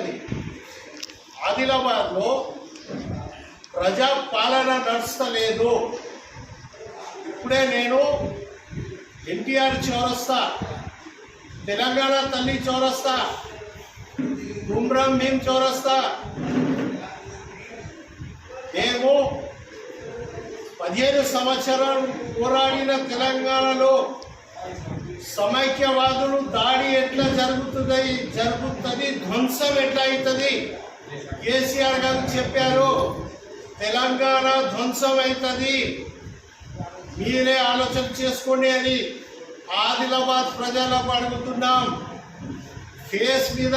అవుతుంది ఆదిలాబాద్లో ప్రజా పాలన నడుస్తలేదు. ఇప్పుడే నేను ఎన్టీఆర్ చౌరస్తా తెలంగాణ తల్లి చౌరస్తా కుమ్రం భీం చౌరస్తా. మేము పదిహేను సంవత్సరాలు పోరాడిన తెలంగాణలో సమైక్యవాదులు దాడి ఎట్లా జరుగుతుంది? జరుగుతుంది ధ్వంసం ఎట్లా అవుతుంది? కేసీఆర్ గారు చెప్పారు తెలంగాణ ధ్వంసం అవుతుంది. మీరే ఆలోచన చేసుకోండి అని ఆదిలాబాద్ ప్రజలకు అడుగుతున్నాం. ఫేస్ మీద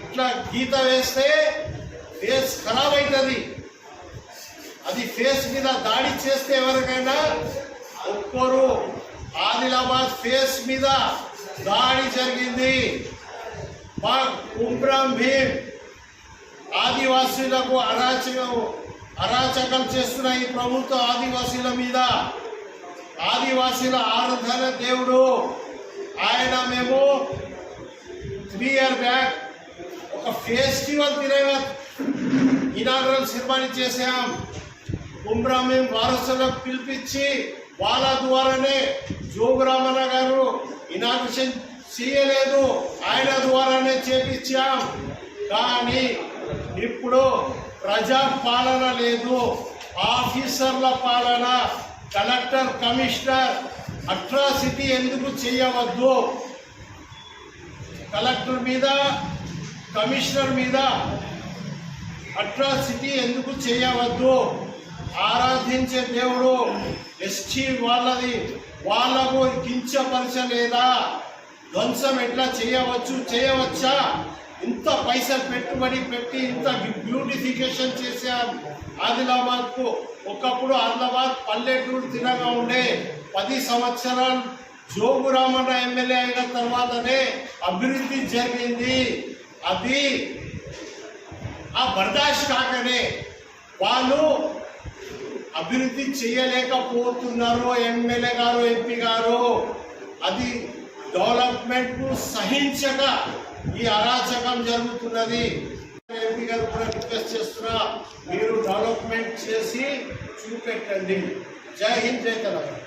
ఇట్లా గీత వేస్తే ఫేస్ ఖరాబ్ అవుతుంది. అది ఫేస్ మీద దాడి చేస్తే ఎవరికైనా ఒక్కరు ఆదిలాబాద్ ఫేస్ మీద దాడి జరిగింది. మా భీమ్ ఆదివాసీలకు అరాచకం అరాచకం చేస్తున్న ఈ ప్రభుత్వ ఆదివాసీల మీద ఆదివాసీల ఆరాధన దేవుడు. ఆయన మేము త్రీ ఇయర్ బ్యాక్ ఒక ఫెస్టివల్ తిరగ ఇనాగరల్ సినిమాని చేసాం కుంభ్రామీం వారసులకు పిలిపించి వాళ్ళ ద్వారానే జోగురామన్న గారు ఇనాగ్రేషన్ చేయలేదు ఆయన ద్వారానే చేపించాం. కానీ ఇప్పుడు ప్రజా పాలన లేదు ఆఫీసర్ల పాలన కలెక్టర్ కమిషనర్ అట్రాసిటీ ఎందుకు చేయవద్దు? కలెక్టర్ మీద కమిషనర్ మీద అట్రాసిటీ ఎందుకు చేయవద్దు? ఆరాధించే దేవుడు ఎస్టీ వాళ్ళది. వాళ్ళకు కించపరచలేదా? ధ్వంసం ఎట్లా చేయవచ్చు? చేయవచ్చా? ఇంత పైసలు పెట్టుబడి పెట్టి ఇంత బ్యూటిఫికేషన్ చేశారు ఆదిలాబాద్కు ఒకప్పుడు ఆదిలాబాద్ పల్లెటూరు తినగా ఉండే పది సంవత్సరాలు జోగురామన్న ఎమ్మెల్యే అయిన తర్వాతనే అభివృద్ధి జరిగింది. అది ఆ బర్దాష్ కాకనే వాళ్ళు అభివృద్ధి చేయలేకపోతున్నారు ఎమ్మెల్యే గారు ఎంపీ గారు. అది డెవలప్మెంట్కు సహించక ఈ అరాచకం జరుగుతున్నది. ఎంపీ గారు కూడా రిక్వెస్ట్ చేస్తున్నా మీరు డెవలప్మెంట్ చేసి చూపెట్టండి. జై హింద్ జై తెలంగాణ.